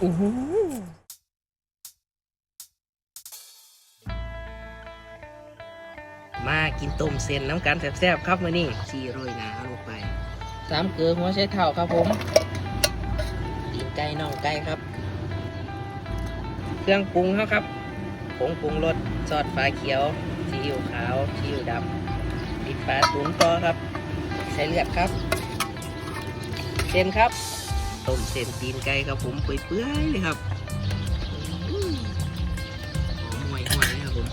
อื้อหือมากินต้มเส้นน้ำกันแซ่บๆครับมื้อนี้ชีโรยหนาลงไปสามเกลือหัวใช้เท่าครับผมตีนไก่น่องไก่ครับ เครื่องปรุงเขาครับผงปรุงรสซอสฟ้าเขียวซีอิ๊วขาวซีอิ๊วดำปิดปลาตุ๋นต่อครับ ใส่เลือดครับเส้นครับ ต้มเส้นตีนไก่ครับผมเปื่อยๆเลยครับอื้อหอมหวยๆเลยครับผม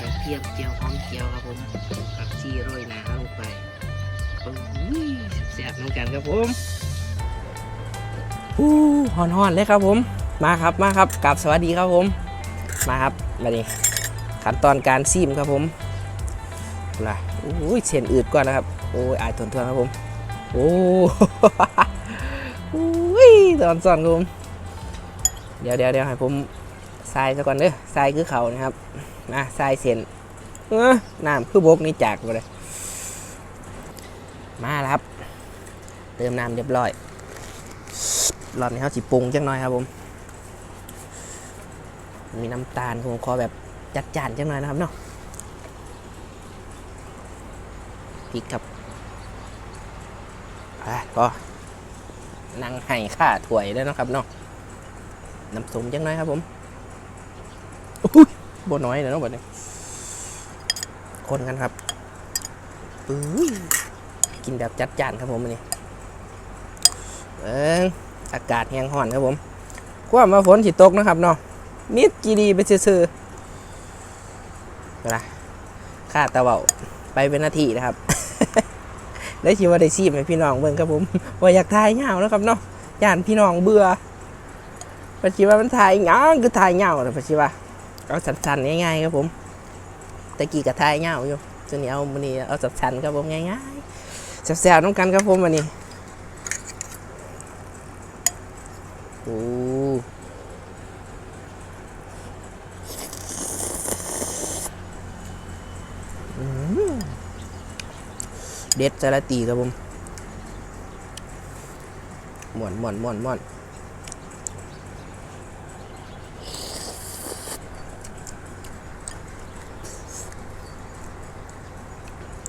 กระเทียมเจียวหอมเจียวครับผมผักชีโรยหนาลงไปโอ้ยแซ่บๆน้ำกันครับผมอู้หอนๆเลยครับผม มาครับ มาครับกลับสวัสดีครับผม มาครับมาดิขั้นตอนการซีมครับผมล่ะโอ้ยเสียนอืดก่อนนะครับ โอ้ยอายทนทวนครับผมโอ้โอ้ยตอนสอนครับผม เดี๋ยวเดี๋ยวเดี๋ยวให้ผมทรายซะก่อนเด้อทรายคือเขานะครับนะทรายเสียนเออน้ำคือบกนี่จากไปเลย มาแล้วครับ เติมน้ำเรียบร้อยรอบนี้เขาสิปรุงจังหน่อยครับผม มีน้ำตาลผมขอแบบจัดจานจังหน่อยนะครับเนาะพริกครับอะก็นั่งไห้ค่าถ้วยแล้วนะครับเนาะน้ำส้มจังหน่อยครับผมอุ้ยบน้อยเลยเนาะบัดนี้คนกันครับอุ้ยกินแบบจัดจานครับผมอันนี้เอิงอากาศแห้งห่อนครับผมความมาฝนสิตกนะครับเนาะ มิดจีดีไปซื่อๆเวลาค่าตะเบาไปเป็นนาทีนะครับ ได้ชิว่าได้ซีมให้พี่น้องเบิ่งครับผมว่าอยากถ่ายเงาแล้วครับเนาะย่านพี่น้องเบื่อปัจจุบันมันถ่ายเงาคือถ่ายเงาเลยปัจจุบันเอาสั้นๆง่ายๆครับผมตะกี้ก็ถ่ายเงาอยู่จนนี้เอามันนี้เอาสั้นๆครับผมง่ายๆแซ่บๆน้องกันครับผมวันนี้โอ้ เด็ดจาราตีครับผมหมวนหมวนหมวนหมวน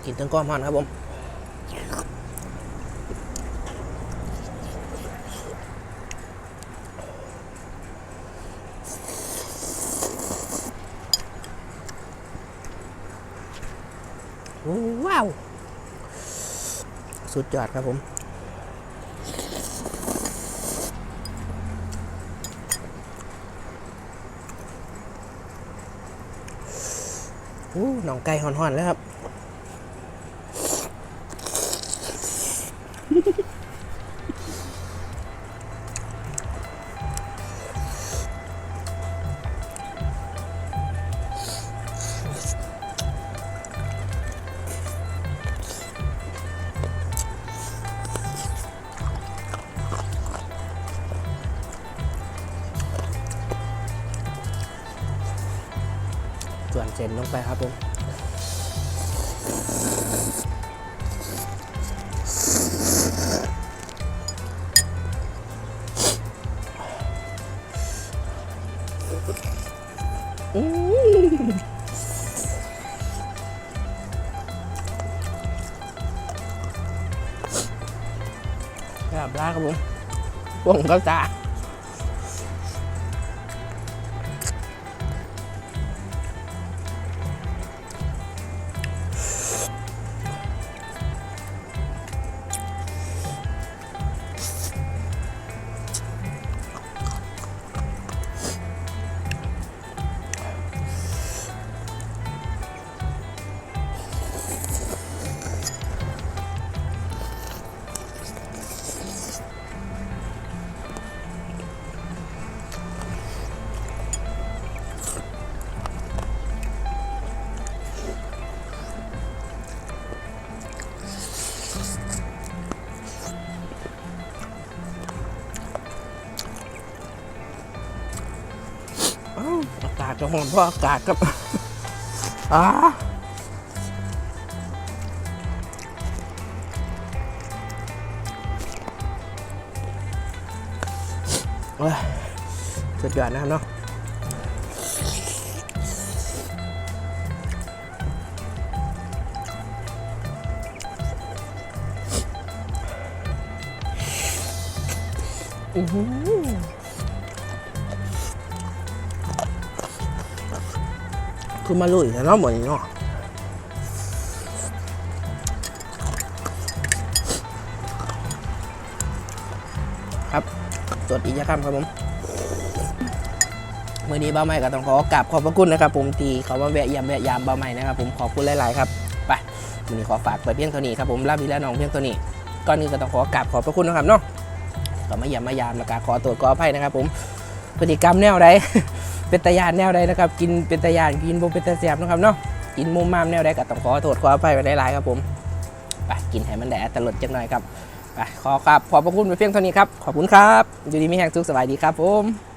กินทั้งก้อนมันครับผม ว้าว สุดยอดครับผมอู้หนองไก่ห่อนๆแล้วครับ ส่วนเส้นลงไปครับผมแบบลาครับผมวกผมก็จ้าาวอากาศจะหอนเพราะอากาศครับอ้าโอ้ยสุดยอดนะครับเนาะอือ คือมาลุยกันเนาะหมดนี้เนาะครับจดอีกครับครับผมมื่อนี้เบ้าใหม่ก็ต้องขอกราบขอบพระคุณนะครับ ผมทีเขามาแวะยี่ยมแวะยามเบ้าใหม่นะครับ ผมขอบคุณหลาย ๆ ครับไปมื่อนี้ขอฝากไปเพียงเท่านี้ครับผมลาบิและน้องเพียงเท่านี้ก่อนอื่นก็ต้องขอกราบขอบพระคุณนะครับเนาะก็มาเยี่ยมมายามแล้วก็ขอตรวจขออภัยนะครับ ผมพฤติกรรมแนวใด เป็นตะยานแนวใดนะครับ กินเป็นตะยานกินบ่เป็นตะเสบนะครับเนาะกินมุมมามแนวใดก็ต้องขอโทษขออภัยไว้หลายๆครับผมไปกินให้มันแด้ตลดจังหน่อยครับไปขอครับขอบพระคุณไปเพียงเท่านี้ครับขอบคุณครับอยู่ดีมีแห่งทุกสบายดีครับผม